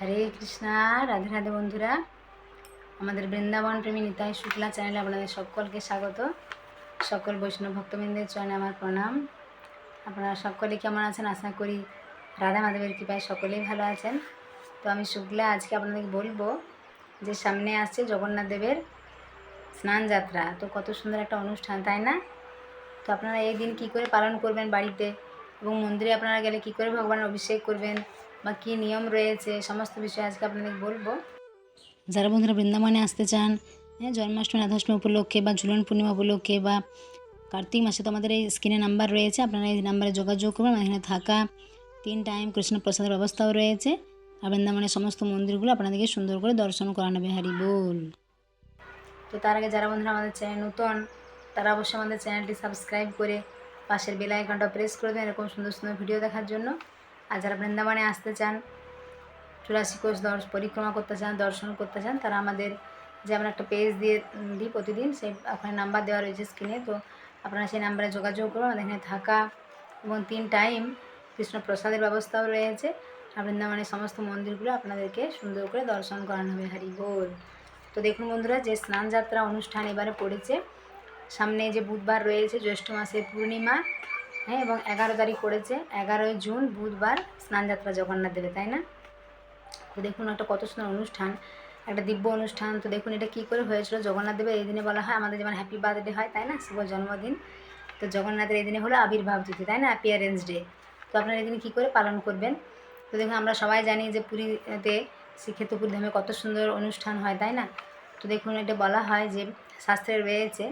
হরে কৃষ্ণা, রাধে রাধে বন্ধুরা। আমাদের বৃন্দাবন প্রেমী নিতাই শুক্লা চ্যানেলে আপনাদের সকলকে স্বাগত। সকল বৈষ্ণব ভক্তবৃন্দের চরণে আমার প্রণাম। আপনারা সকলে কেমন আছেন? আশা করি রাধা মাধবের কৃপায় সকলেই ভালো আছেন। তো আমি শুক্লা, আজকে আপনাদেরকে বলব যে সামনে আসছে জগন্নাথ দেবের স্নান যাত্রা। তো কত সুন্দর একটা অনুষ্ঠান, তাই না? তো আপনারা এই দিন কী করে পালন করবেন বাড়িতে এবং মন্দিরে আপনারা গেলে কী করে ভগবানের অভিষেক করবেন? বা কী নিয়ম রয়েছে সমস্ত বিষয়ে আজকে আপনাদের বলব। যারা বন্ধুরা বৃন্দাবনে আসতে চান হ্যাঁ জন্মাষ্টমী রাধাষ্টমী উপলক্ষে বা ঝুলন পূর্ণিমা উপলক্ষে বা কার্তিক মাসে তো আমাদের এই স্ক্রিনে নাম্বার রয়েছে আপনারা এই নাম্বারে যোগাযোগ করবেন। এখানে থাকা তিন টাইম কৃষ্ণ প্রসাদের ব্যবস্থাও রয়েছে। আর বৃন্দাবনের সমস্ত মন্দিরগুলো আপনাদেরকে সুন্দর করে দর্শন করানো হবে। হারি বল। তো তার আগে যারা বন্ধুরা আমাদের চ্যানেল নতুন তারা অবশ্যই আমাদের চ্যানেলটি সাবস্ক্রাইব করে পাশের বেল আইকনটা প্রেস করে দেন এরকম সুন্দর সুন্দর ভিডিও দেখার জন্য। আর যারা বৃন্দাবনে আসতে চান চুরাশি কোষ দর্শ, পরিক্রমা করতে চান, দর্শন করতে চান, তারা আমাদের যে আমরা একটা পেজ দিয়ে দিই প্রতিদিন, সেই ওখানে নাম্বার দেওয়া রয়েছে স্ক্রিনে তো আপনারা সেই নাম্বারে যোগাযোগ করুন। এখানে থাকা এবং তিন টাইম কৃষ্ণ প্রসাদের ব্যবস্থাও রয়েছে। আর বৃন্দাবনের সমস্ত মন্দিরগুলো আপনাদেরকে সুন্দর করে দর্শন করানো হবে। হারি তো দেখুন বন্ধুরা, যে স্নান যাত্রা অনুষ্ঠান এবারে পড়েছে, সামনে যে বুধবার রয়েছে জ্যৈষ্ঠ মাসের পূর্ণিমা হ্যাঁ এবং এগারো তারিখ পড়েছে। এগারোই জুন, বুধবার স্নানযাত্রা জগন্নাথ দেবে, তাই না? তো দেখুন একটা কত সুন্দর অনুষ্ঠান, একটা দিব্য অনুষ্ঠান। তো দেখুন এটা কী করে হয়েছিল, জগন্নাথ দেবের এই দিনে বলা হয়, আমাদের যেমন হ্যাপি বার্থডে হয়, তাই না? শুভ জন্মদিন। তো জগন্নাথের এই দিনে হলো আবির্ভাব তিথি, তাই না? অ্যাপিয়ারেন্স ডে তো আপনারা এই দিনে কী করে পালন করবেন? তো দেখুন, আমরা সবাই জানি যে পুরীতে শ্রীক্ষেত্র পুরী ধামে কত সুন্দর অনুষ্ঠান হয়, তাই না? তো দেখুন, এটা বলা হয় যে শাস্ত্রে রয়েছে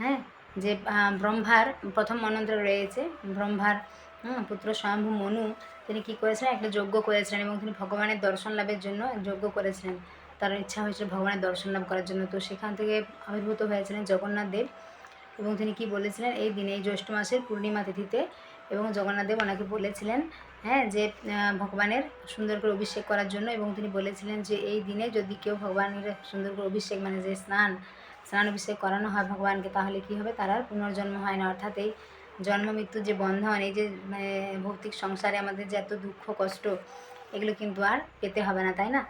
হ্যাঁ যে ব্রহ্মার প্রথম মন্ত্রে রয়েছে ব্রহ্মার হুম, পুত্র স্বয়ম্ভু মনু তিনি কী করেছিলেন? একটা যজ্ঞ করেছিলেন এবং তিনি ভগবানের দর্শন লাভের জন্য যজ্ঞ করেছিলেন। তার ইচ্ছা হয়েছিল ভগবানের দর্শন লাভ করার জন্য। তো সেখান থেকে আবির্ভূত হয়েছিলেন জগন্নাথ দেব এবং তিনি কি বলেছিলেন? এই দিনে এই জ্যৈষ্ঠ মাসের পূর্ণিমা তিথিতে এবং জগন্নাথ দেব ওনাকে বলেছিলেন হ্যাঁ যে ভগবানের সুন্দর করে অভিষেক করার জন্য এবং তিনি বলেছিলেন যে এই দিনে যদি কেউ ভগবানের সুন্দর করে অভিষেক মানে যে স্নান স্নান অভিষেক করানো হয় ভগবানকে, তাহলে কি হবে? তার আর পুনর্জন্ম হয় না। অর্থাৎ এই জন্ম, মৃত্যুর যে বন্ধন, এই যে মানে ভৌতিক সংসারে আমাদের যে এত দুঃখ, কষ্ট, এগুলো কিন্তু আর পেতে হবে না, তাই না?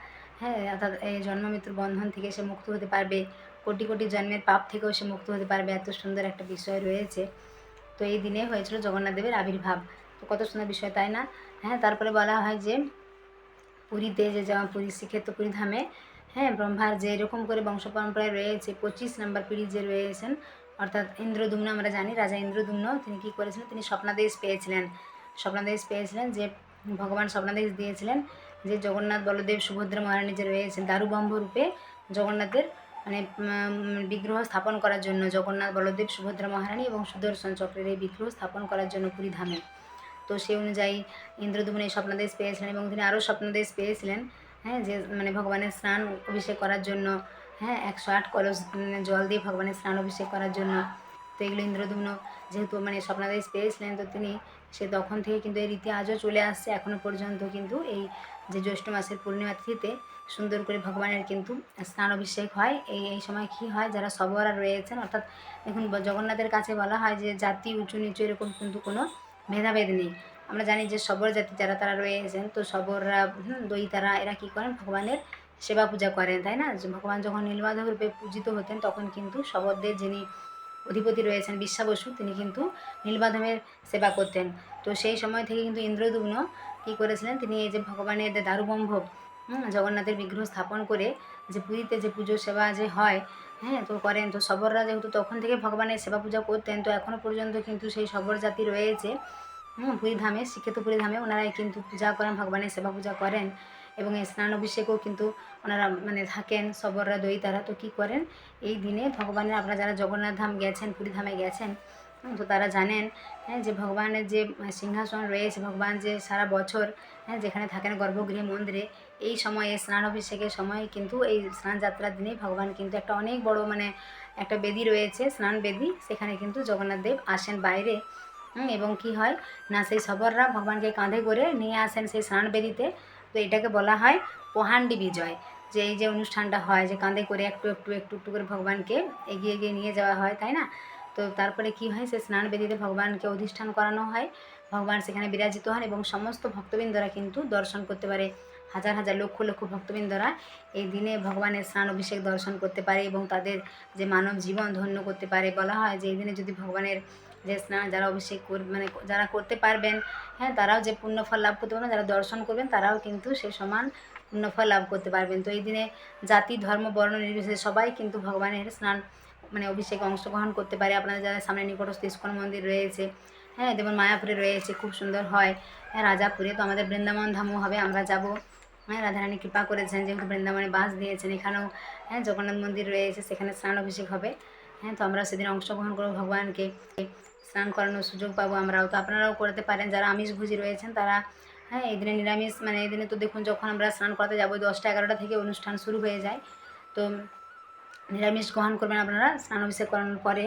হ্যাঁ অর্থাৎ এই জন্ম, মৃত্যুর বন্ধন থেকে সে মুক্ত হতে পারবে। কোটি কোটি জন্মের পাপ থেকেও সে মুক্ত হতে পারবে। এত সুন্দর একটা বিষয় রয়েছে। তো এই দিনে হয়েছিল জগন্নাথ দেবের আবির্ভাব। তো কত সুন্দর বিষয়, তাই না? হ্যাঁ তারপরে বলা হয় যে পুরীতে যে যেমন পুরী, শ্রীক্ষেত্র পুরী ধামে হ্যাঁ ব্রহ্মার যে এরকম করে বংশ পরম্পরায় রয়েছে, পঁচিশ নম্বর পিড়ি যে রয়েছেন, অর্থাৎ ইন্দ্রদুম্ন আমরা জানি, রাজা ইন্দ্রদুম্ন, তিনি কী করেছিলেন তিনি স্বপ্নাদেশ পেয়েছিলেন। স্বপ্নাদেশ পেয়েছিলেন, যে ভগবান স্বপ্নাদেশ দিয়েছিলেন, যে জগন্নাথ বলদেব সুভদ্রা মহারানী যে রয়েছেন, দারুবম্ভ রূপে জগন্নাথের মানে বিগ্রহ স্থাপন করার জন্য, জগন্নাথ বলদেব সুভদ্রা মহারানী এবং সুদর্শন চক্রের এই বিগ্রহ স্থাপন করার জন্য পুরী ধামে। তো সেই অনুযায়ী ইন্দ্রদুম্ন এই স্বপ্নাদেশ পেয়েছিলেন এবং তিনি আরও স্বপ্নাদেশ পেয়েছিলেন। হ্যাঁ যে মানে ভগবানের স্নান অভিষেক করার জন্য হ্যাঁ একশো আট কলস জল দিয়ে ভগবানের স্নান অভিষেক করার জন্য। তো এগুলো ইন্দ্রদুম্ন যেহেতু মানে স্বপ্নাদেশ পেয়েছিলেন, তো তিনি সে তখন থেকে কিন্তু এই রীতি আজও চলে আসছে এখনও পর্যন্ত কিন্তু এই যে জ্যৈষ্ঠ মাসের পূর্ণিমা তিথিতে সুন্দর করে ভগবানের কিন্তু স্নান অভিষেক হয়। এই এই সময় কী হয়, যারা সবরা রয়েছেন, অর্থাৎ দেখুন জগন্নাথের কাছে বলা হয় যে জাতি উঁচু নিচু এরকম কিন্তু কোনো ভেদাভেদ নেই। আমরা জানি যে সবর জাতি যারা তারা রয়েছেন তো সবররা হুম, দইতারা এরা কী করেন? ভগবানের সেবা পূজা করেন তাই না? যে ভগবান যখন নীলমাধব রূপে পূজিত হতেন তখন কিন্তু শবরদের যিনি অধিপতি রয়েছেন বিশ্বাবসু তিনি কিন্তু নীলমাধবের সেবা করতেন। তো সেই সময় থেকে কিন্তু ইন্দ্রদুগ্ন কী করেছিলেন? তিনি এই যে ভগবানের যে দারুবম্ভ হুম, জগন্নাথের বিগ্রহ স্থাপন করে যে পুরীতে যে পুজো সেবা যে হয় হ্যাঁ তো করেন। তো সবররা যেহেতু তখন থেকে ভগবানের সেবা পূজা করতেন তো এখনও পর্যন্ত কিন্তু সেই সবর জাতি রয়েছে। হুম পুরী ধামে শিক্ষিত পুরী ধামে ওনারাই কিন্তু পূজা করেন, ভগবানের সেবা পূজা করেন এবং এই স্নান অভিষেকও কিন্তু ওনারা মানে থাকেন, সবররা দইতারা তো কী করেন? এই দিনে ভগবানের আপনারা যারা জগন্নাথ ধাম গেছেন পুরী ধামে গেছেন তো তারা জানেন হ্যাঁ যে ভগবানের যে সিংহাসন রয়েছে, ভগবান যে সারা বছর হ্যাঁ যেখানে থাকেন গর্ভগৃহে, মন্দিরে, এই সময়ে, স্নান অভিষেকের সময় কিন্তু এই স্নান যাত্রার দিনে ভগবান কিন্তু একটা অনেক বড় মানে একটা বেদি রয়েছে, স্নান বেদি, সেখানে কিন্তু জগন্নাথ দেব আসেন বাইরে এবং কি হয়? না, সেই সবররা ভগবানকে কাঁধে করে নিয়ে আসেন সেই স্নান বেদিতে তো এটাকে বলা হয় পোহান্ডি বিজয়। যে এই যে অনুষ্ঠানটা হয়, যে কাঁধে করে একটু একটু একটু একটু করে ভগবানকে এগিয়ে এগিয়ে নিয়ে যাওয়া হয়, তাই না? তো তারপরে কি হয়? সে স্নান বেদিতে ভগবানকে অধিষ্ঠান করানো হয়। ভগবান সেখানে বিরাজিত হন এবং সমস্ত ভক্তবৃন্দরা কিন্তু দর্শন করতে পারে। হাজার হাজার, লক্ষ লক্ষ ভক্তবৃন্দরা এই দিনে ভগবানের স্নান অভিষেক দর্শন করতে পারে এবং তাদের যে মানব জীবন ধন্য করতে পারে। বলা হয় যে এই দিনে যদি ভগবানের যে স্নান যারা অভিষেক কর মানে যারা করতে পারবেন হ্যাঁ তারাও যে পুণ্যফল লাভ করতে পারবেন, যারা দর্শন করবেন, তারাও কিন্তু সে সমান পুণ্যফল লাভ করতে পারবেন। তো এই দিনে জাতি, ধর্ম, বর্ণ নির্বিশেষে সবাই কিন্তু ভগবানের স্নান মানে অভিষেকে অংশগ্রহণ করতে পারে। আপনাদের যারা সামনে নিকটস্থ ইস্কন মন্দির রয়েছে হ্যাঁ যেমন মায়াপুরে রয়েছে, খুব সুন্দর হয়। হ্যাঁ রাজাপুরে, তো আমাদের বৃন্দাবন ধামও হবে, আমরা যাব। হ্যাঁ রাধারানী কৃপা করেছেন, যেহেতু বৃন্দাবনে বাস দিয়েছেন এখানেও। হ্যাঁ জগন্নাথ মন্দির রয়েছে, সেখানে স্নান অভিষেক হবে। হ্যাঁ তো আমরা সেদিন অংশগ্রহণ করব ভগবানকে। স্নান করানোর সুযোগ পাবো আমরাও। তো আপনারাও করতে পারেন, যারা আমিষভোজী রয়েছেন তারা হ্যাঁ এই দিনে নিরামিষ মানে এই দিনে তো দেখুন যখন আমরা স্নান করাতে যাব, দশটা এগারোটা থেকে অনুষ্ঠান শুরু হয়ে যায়। তো নিরামিষ গ্রহণ করবেন আপনারা স্নান অভিষেক করানোর পরে।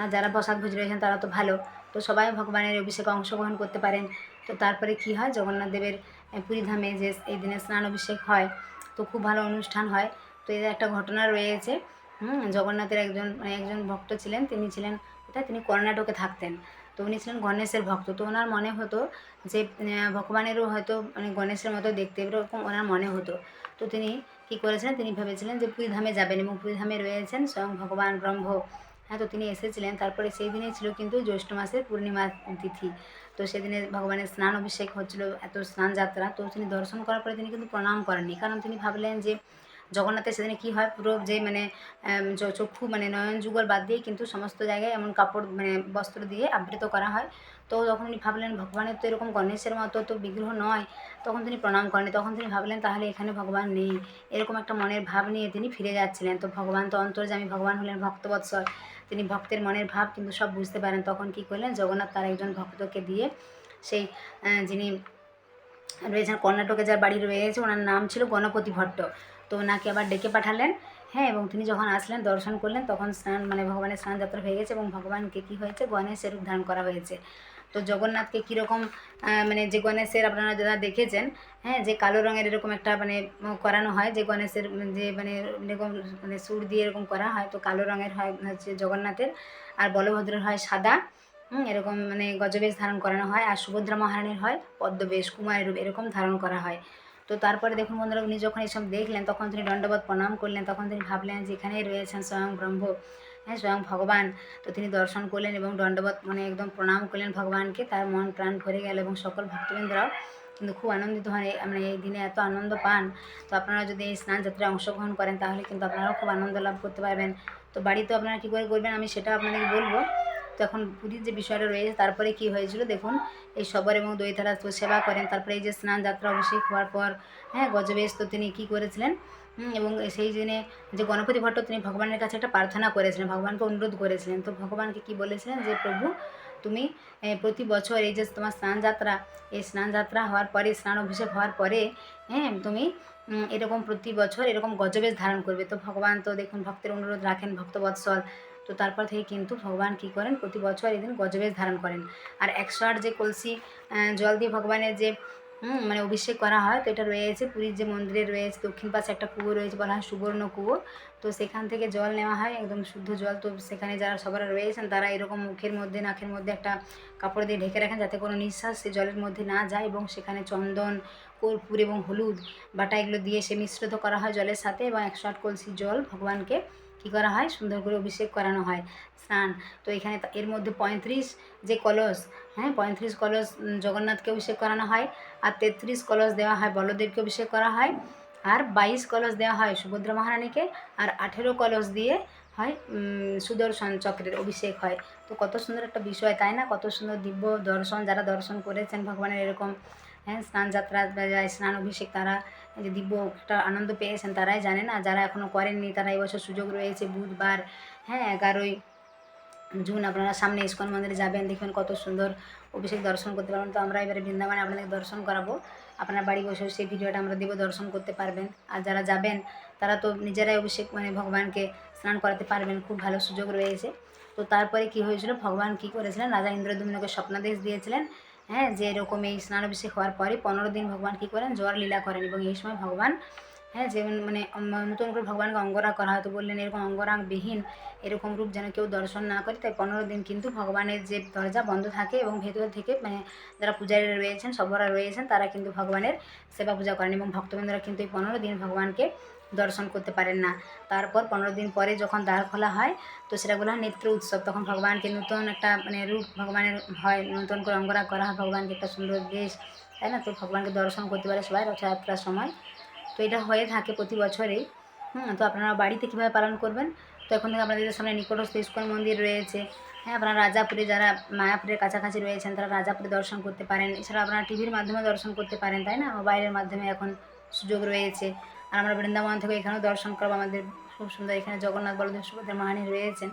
আর যারা প্রসাদ ভোজ রয়েছেন তারা তো ভালো। তো সবাই ভগবানের অভিষেকে অংশগ্রহণ করতে পারেন। তো তারপরে কি হয়, জগন্নাথ দেবের পুরীধামে যে এই দিনে স্নান অভিষেক হয়, তো খুব ভালো অনুষ্ঠান হয়। তো এর একটা ঘটনা রয়েছে। হুম, জগন্নাথের একজন মানে একজন ভক্ত ছিলেন, তিনি ছিলেন, কোথায়? তিনি কর্ণাটকে থাকতেন। তো উনি ছিলেন গণেশের ভক্ত। তো ওনার মনে হতো যে ভগবানেরও হয়তো মানে গণেশের মতো দেখতে এরকম ওনার মনে হতো। তো তিনি কী করেছিলেন? তিনি ভেবেছিলেন যে পুরীধামে যাবেন এবং পুরীধামে রয়েছেন স্বয়ং ভগবান ব্রহ্ম। হ্যাঁ তো তিনি এসেছিলেন। তারপরে সেই দিনে ছিল কিন্তু জ্যৈষ্ঠ মাসের পূর্ণিমা তিথি। তো সেদিনে ভগবানের স্নান অভিষেক হচ্ছিল, এত স্নান যাত্রা তো তিনি দর্শন করার পরে তিনি কিন্তু প্রণাম করেননি। কারণ তিনি ভাবলেন যে জগন্নাথের সেদিনে কী হয়, পুরো যে মানে চক্ষু মানে নয়ন যুগল বাদ দিয়ে কিন্তু সমস্ত জায়গায় এমন কাপড় মানে বস্ত্র দিয়ে আবৃত করা হয়। তো তখন উনি ভাবলেন ভগবানের তো এরকম গণেশের মতো তো বিগ্রহ নয় তখন তিনি প্রণাম করেন। তখন তিনি ভাবলেন, তাহলে এখানে ভগবান নেই। এরকম একটা মনের ভাব নিয়ে তিনি ফিরে যাচ্ছিলেন। তো ভগবান তো অন্তর্জামী ভগবান হলেন ভক্তবৎসল তিনি ভক্তের মনের ভাব কিন্তু সব বুঝতে পারেন। তখন কি করলেন, জগন্নাথ তার একজন ভক্তকে দিয়ে সেই যিনি রয়েছেন কর্ণাটকে যার বাড়ি রয়েছে ওনার নাম ছিল গণপতি ভট্ট। তো ওনাকে আবার ডেকে পাঠালেন। হ্যাঁ এবং তিনি যখন আসলেন, দর্শন করলেন, তখন স্নান মানে ভগবানের স্নান যাত্রা হয়ে গেছে এবং ভগবানকে কী হয়েছে? গণেশের রূপ ধারণ করা হয়েছে। তো জগন্নাথকে কীরকম মানে যে গণেশের আপনারা যারা দেখেছেন হ্যাঁ যে কালো রঙের এরকম একটা মানে করানো হয়, যে গণেশের যে মানে এরকম মানে সুর দিয়ে এরকম করা হয়, তো কালো রঙের হয়, হচ্ছে জগন্নাথের। আর বলভদ্রের হয় সাদা এরকম মানে গজবেশ ধারণ করানো হয়। আর সুভদ্রা মহারানীর হয় পদ্মবেশ, কুমারের রূপ এরকম ধারণ করা হয়। তো তারপরে দেখুন বন্ধুরা, উনি যখন এসব দেখলেন, তখন তিনি দণ্ডবোধ প্রণাম করলেন, তখন তিনি ভাবলেন যে এখানেই রয়েছেন স্বয়ং ব্রহ্ম হ্যাঁ স্বয়ং ভগবান। তো তিনি দর্শন করলেন এবং দণ্ডবোধ মানে একদম প্রণাম করলেন ভগবানকে। তার মন প্রাণ ভরে গেল এবং সকল ভক্তবৃন্দরাও কিন্তু খুব আনন্দিত হন। মানে এই দিনে এত আনন্দ পান। তো আপনারা যদি এই স্নান যাত্রায় অংশগ্রহণ করেন, তাহলে কিন্তু আপনারাও খুব আনন্দ লাভ করতে পারবেন। তো বাড়িতে আপনারা কী করে করবেন, আমি সেটা আপনাদেরকে বলব। তো এখন পুরীর যে বিষয়টা রয়েছে, তারপরে কি হয়েছিল দেখুন, এই সবর এবং দৈতারা তো সেবা করেন, তারপরে এই যে স্নান যাত্রা অভিষেক হওয়ার পর হ্যাঁ গজবেশ তো তিনি কী করেছিলেন? এবং সেই দিনে যে গণপতি ভট্ট তিনি ভগবানের কাছে একটা প্রার্থনা করেছিলেন, ভগবানকে অনুরোধ করেছিলেন। তো ভগবানকে কি বলেছিলেন যে, প্রভু, তুমি প্রতি বছর এই যে তোমার স্নান যাত্রা, এই স্নান যাত্রা হওয়ার পরে, স্নান অভিষেক হওয়ার পরে হ্যাঁ তুমি এরকম প্রতি বছর এরকম গজবেশ ধারণ করবে। তো ভগবান তো দেখুন, ভক্তের অনুরোধ রাখেন, ভক্তবৎসল। তো তারপর থেকে কিন্তু ভগবান কী করেন? প্রতি বছর এদিন গজবেশ ধারণ করেন। আর একশো আট যে কলসি জল দিয়ে ভগবানের যে মানে অভিষেক করা হয়, তো এটা রয়েছে। পুরীর যে মন্দিরে রয়েছে, দক্ষিণ পাশে একটা কুয়ো রয়েছে, বলা হয় সুবর্ণ কুয়ো। তো সেখান থেকে জল নেওয়া হয়, একদম শুদ্ধ জল। তো সেখানে যারা সবারা রয়েছেন, তারা এরকম মুখের মধ্যে, নাকের মধ্যে একটা কাপড় দিয়ে ঢেকে রাখেন, যাতে কোনো নিঃশ্বাস সে জলের মধ্যে না যায়। এবং সেখানে চন্দন, কর্পূর এবং হলুদ বাটা এগুলো দিয়ে সে মিশ্রিত করা হয় জলের সাথে। এবং একশো আট কলসি জল ভগবানকে কী করা হয়? সুন্দর করে অভিষেক করানো হয়। স্নান। তো এখানে এর মধ্যে পঁয়ত্রিশ যে কলস হ্যাঁ? পঁয়ত্রিশ কলস জগন্নাথকে অভিষেক করানো হয়। আর তেত্রিশ কলস দেওয়া হয়, বলদেবকে অভিষেক করা হয়। আর বাইশ কলস দেওয়া হয় সুভদ্রা মহারানীকে। আর আঠেরো কলস দিয়ে হয় সুদর্শন চক্রের অভিষেক হয়। তো কত সুন্দর একটা বিষয়, তাই না? কত সুন্দর দিব্য দর্শন, যারা দর্শন করেছেন ভগবানের এরকম হ্যাঁ? স্নান যাত্রা স্নান অভিষেক তারা যে দিব্য একটা আনন্দ পেয়েছেন তারাই জানে না, যারা এখনও করেননি তারা এবছর সুযোগ রয়েছে, বুধবার হ্যাঁ এগারোই জুন আপনারা সামনে ইস্কন মন্দিরে যাবেন, দেখবেন কত সুন্দর অভিষেক দর্শন করতে পারবেন। তো আমরা এবারে বৃন্দাবনে আপনাদের দর্শন করাবো। আপনার বাড়ি বসেও সেই ভিডিওটা আমরা দেবো, দর্শন করতে পারবেন। আর যারা যাবেন, তারা তো নিজেরাই অভিষেক মানে ভগবানকে স্নান করাতে পারবেন, খুব ভালো সুযোগ রয়েছে। তো তারপরে কি হয়েছিল? ভগবান কি করেছিলেন? রাজা ইন্দ্রদুম্নকে স্বপ্নাদেশ দিয়েছিলেন। হ্যাঁ যে এরকম এই স্নান অভিষেক হওয়ার পরে পনেরো দিন ভগবান কী করেন? জ্বর লীলা করেন এবং এই সময় ভগবান হ্যাঁ যে মানে নতুন করে ভগবানকে অঙ্গরা করা হয়। তো বললেন, এরকম অঙ্গরাগবিহীন এরকম রূপ যেন কেউ দর্শন না করে, তাই পনেরো দিন কিন্তু ভগবানের যে দরজা বন্ধ থাকে এবং ভেতর থেকে মানে যারা পূজারী রয়েছেন সবরা রয়েছেন, তারা কিন্তু ভগবানের সেবা পূজা করেন এবং ভক্তবৃন্দরা কিন্তু এই পনেরো দিন ভগবানকে দর্শন করতে পারেন না। তারপর পনেরো দিন পরে যখন দ্বার খোলা হয়, তো সেটা বলা হয় নেত্র উৎসব, তখন ভগবানকে নতুন একটা মানে রূপ ভগবানের হয়, নতুন করে অঙ্গরাগ করা হয়, ভগবানকে একটা সুন্দর বেশ, তাই না? তো ভগবানকে দর্শন করতে পারে সবাই রথযাত্রার সময়। তো এটা হয়ে থাকে প্রতি বছরেই। হুম, তো আপনারা বাড়িতে কীভাবে পালন করবেন? তো এখন থেকে আপনাদের সামনে নিকটস্থ ইস্কন মন্দির রয়েছে। হ্যাঁ আপনারা রাজাপুরে যারা মায়াপুরের কাছাকাছি রয়েছেন, তারা রাজাপুরে দর্শন করতে পারেন। এছাড়া আপনারা টিভির মাধ্যমে দর্শন করতে পারেন, তাই না? মোবাইলের মাধ্যমে এখন সুযোগ রয়েছে। আর আমরা বৃন্দাবন থেকে এখানেও দর্শন করব। আমাদের খুব সুন্দর এখানে জগন্নাথ বলদেব সুভদ্রা মাহানি রয়েছেন।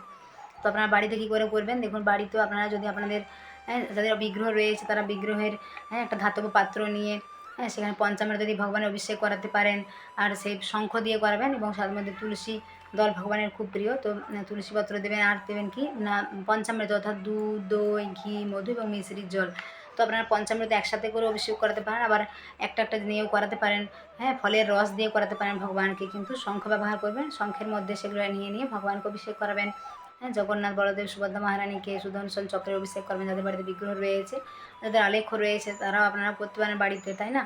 তো আপনারা বাড়িতে কী করে করবেন? দেখুন, বাড়িতেও আপনারা যদি আপনাদের হ্যাঁ যাদের বিগ্রহ রয়েছে তারা বিগ্রহের হ্যাঁ একটা ধাতব পাত্র নিয়ে হ্যাঁ সেখানে পঞ্চামৃত যদি ভগবানের অভিষেক করাতে পারেন। আর সেই শঙ্খ দিয়ে করাবেন এবং মধ্যে তুলসী দল ভগবানের খুব প্রিয়। তো তুলসী পত্র দেবেন, আর দেবেন কি? না, পঞ্চামৃত অর্থাৎ দুধ, দই, ঘি, মধু এবং মিশ্রির জল। তো আপনারা পঞ্চামৃত একসাথে করে অভিষেক করাতে পারেন, আবার একটা একটা নিয়েও করাতে পারেন। হ্যাঁ ফলের রস দিয়ে করাতে পারেন ভগবানকে, কিন্তু শঙ্খ ব্যবহার করবেন, শঙ্খের মধ্যে সেগুলো নিয়ে নিয়ে ভগবানকে অভিষেক করাবেন। হ্যাঁ জগন্নাথ, বলদেব, সুভদ্রা মহারানীকে, সুদর্শন চক্রের অভিষেক করবেন, যাদের বাড়িতে বিগ্রহ রয়েছে, যাদের আলেখ্য রয়েছে, তারাও আপনারা করতে পারেন বাড়িতে, তাই না?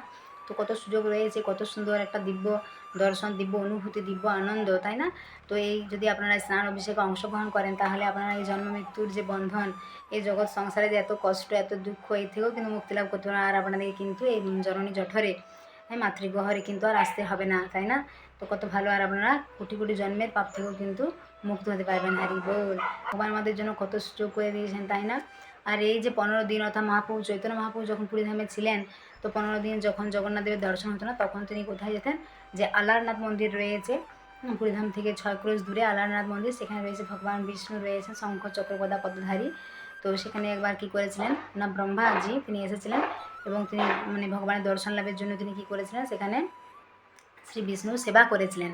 তো কত সুযোগ রয়েছে, কত সুন্দর একটা দিব্য দর্শন, দিব্য অনুভূতি, দিব্য আনন্দ, তাই না? তো এই যদি আপনারা স্নান অভিষেকে অংশগ্রহণ করেন, তাহলে আপনারা এই জন্ম মৃত্যুর যে বন্ধন, এই জগৎ সংসারে যে এত কষ্ট, এত দুঃখ এই থেকেও কিন্তু মুক্তি লাভ করতে পারেন। আর আপনাদেরকে কিন্তু এই জননী জঠরে হ্যাঁ মাতৃগহরে কিন্তু আর আসতে হবে না, তাই না? তো কত ভালো, আর আপনারা কোটি কোটি জন্মের পাপ থেকেও কিন্তু মুক্ত হতে পারবেন হারি বল। ভগবান আমাদের জন্য কত সুযোগ করে দিয়েছেন, তাই না? আর এই যে পনেরো দিন অর্থাৎ মহাপ্রভু চৈতন্য মহাপ্রভু যখন পুরীধামে ছিলেন, তো পনেরো দিন যখন জগন্নাথ দেবের দর্শন হতো না, তখন তিনি কোথায় যেতেন? যে আলারনাথ মন্দির রয়েছে পুরীধাম থেকে ছয় ক্রোশ দূরে আলারনাথ মন্দির, সেখানে রয়েছে ভগবান বিষ্ণু, রয়েছেন শঙ্খ চক্রগদা পদ্মধারী। তো সেখানে একবার কি করেছিলেন? না, ব্রহ্মাজি তিনি এসেছিলেন এবং তিনি মানে ভগবানের দর্শন লাভের জন্য তিনি কি করেছিলেন? সেখানে শ্রী বিষ্ণুর সেবা করেছিলেন।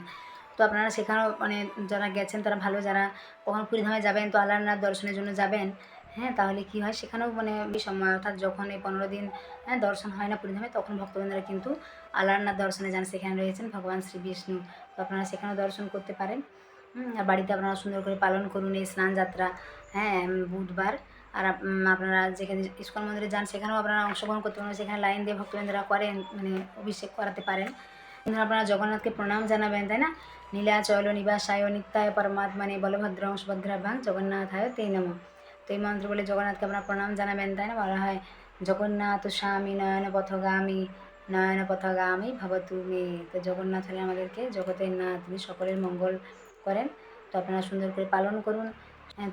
তো আপনারা সেখানেও মানে যারা গেছেন, তারা ভালো, যারা কখন পুরীধামে যাবেন, তো আলারনাথ দর্শনের জন্য যাবেন হ্যাঁ তাহলে কি হয়? সেখানেও মানে সময়, অর্থাৎ যখন এই পনেরো দিন হ্যাঁ দর্শন হয় না পুরীধামে, তখন ভক্তবৃন্দরা কিন্তু আলারনাথ দর্শনে যান। সেখানে রয়েছেন ভগবান শ্রী বিষ্ণু। তো আপনারা সেখানেও দর্শন করতে পারেন। আর বাড়িতে আপনারা সুন্দর করে পালন করুন এই স্নান যাত্রা হ্যাঁ বুধবার। আর আপনারা যেখানে ইস্কন মন্দিরে যান, সেখানেও আপনারা অংশগ্রহণ করতে পারেন। সেখানে লাইন দিয়ে ভক্তবৃন্দরা করেন মানে অভিষেক করাতে পারেন। আপনারা জগন্নাথকে প্রণাম জানাবেন, তাই না? নীলাচল নিবাসায় নিত্যায় পরমাত্মানে বলভদ্র সুভদ্রাভাং জগন্নাথায় তে নম। তো এই মন্ত্র বলে জগন্নাথকে আপনারা প্রণাম জানাবেন, তাই না? বলা হয়, জগন্নাথ স্বামী নয়ন পথগামী নয়ন পথগামী ভবতু মে। তো জগন্নাথ হলে আমাদেরকে জগতের নাথ তিনি সকলের মঙ্গল করেন। তো আপনারা সুন্দর করে পালন করুন।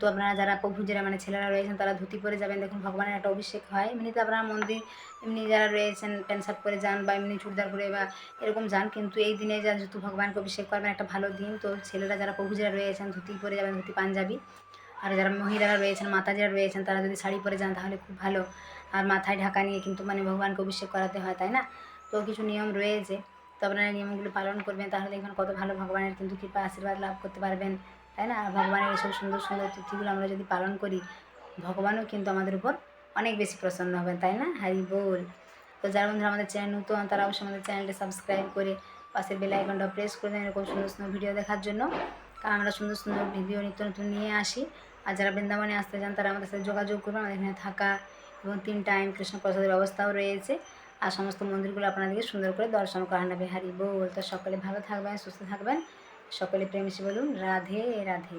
তো আপনারা যারা প্রভুজেরা মানে ছেলেরা রয়েছেন, তারা ধুতি পরে যাবেন। দেখুন, ভগবানের একটা অভিষেক হয়। এমনিতে আপনারা মন্দির, এমনি যারা রয়েছেন, প্যান্ট শার্ট পরে যান বা এমনি চুড়িদার পরে বা এরকম যান, কিন্তু এই দিনে যা যেহেতু ভগবানকে অভিষেক করবেন, একটা ভালো দিন। তো ছেলেরা যারা প্রভুজেরা রয়েছেন, ধুতি পরে যাবেন, ধুতি পাঞ্জাবি। আর যারা মহিলারা রয়েছেন, মাতাজিরা রয়েছেন, তারা যদি শাড়ি পরে যান তাহলে খুব ভালো। আর মাথায় ঢাকা নিয়ে কিন্তু মানে ভগবানকে অভিষেক করাতে হয়, তাই না? তো কিছু নিয়ম রয়েছে। তো আপনারা নিয়মগুলো পালন করবেন, তাহলে দেখবেন কত ভালো ভগবানের কিন্তু কৃপা, আশীর্বাদ লাভ করতে পারবেন, তাই না? আর ভগবানের এইসব সুন্দর সুন্দর তিথিগুলো আমরা যদি পালন করি, ভগবানও কিন্তু আমাদের উপর অনেক বেশি প্রসন্ন হবেন, তাই না? হারি বল। তো যারা বন্ধুরা আমাদের চ্যানেল নতুন, তারা অবশ্যই আমাদের চ্যানেলটা সাবস্ক্রাইব করে পাশের বেল আইকনটা প্রেস করে দেন, এরকম সুন্দর সুন্দর ভিডিও দেখার জন্য। কারণ আমরা সুন্দর সুন্দর ভিডিও নিত্য নতুন নিয়ে আসি। আর যারা বৃন্দাবনে আসতে চান, তারা আমাদের সাথে যোগাযোগ করবেন আমাদের এখানে থাকা এবং তিন টাইম কৃষ্ণ প্রসাদের ব্যবস্থাও রয়েছে। আর সমস্ত মন্দিরগুলো আপনাদেরকে সুন্দর করে দর্শন করানো হারি বল তো সকলে ভালো থাকবেন, সুস্থ থাকবেন। সকলে প্রেমসী বলুন, রাধে রাধে।